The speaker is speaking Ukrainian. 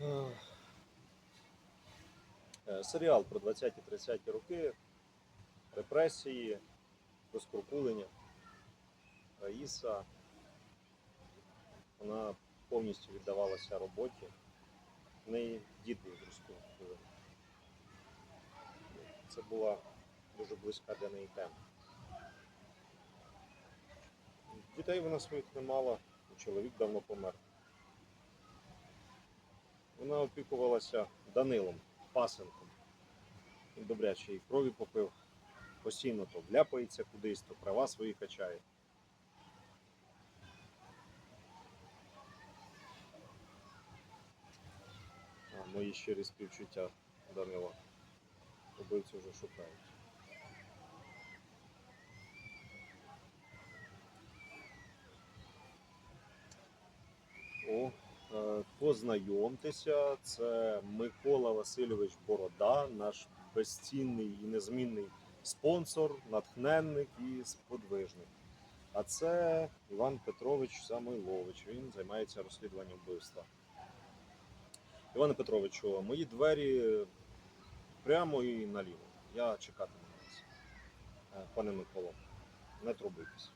Е, Серіал про 20-30 роки, репресії, розкуркулення. Раїса. Вона повністю віддавалася роботі. В неї дід був розкуркулений. Це була дуже близька для неї тема. Дітей вона своїх не мала, чоловік давно помер. Вона опікувалася Данилом, пасенком. Він добряче і крові попив, постійно то вляпається кудись, то права свої качає. А, мої щирі співчуття Данила. Убивцю вже шукають. Познайомтеся, це Микола Васильович Борода, наш безцінний і незмінний спонсор, натхненник і сподвижник. А це Іван Петрович Самойлович. Він займається розслідуванням вбивства. Іване Петровичу, мої двері прямо і наліво. Я чекатиму на вас. Е, Пане Миколо, не турбуйтесь.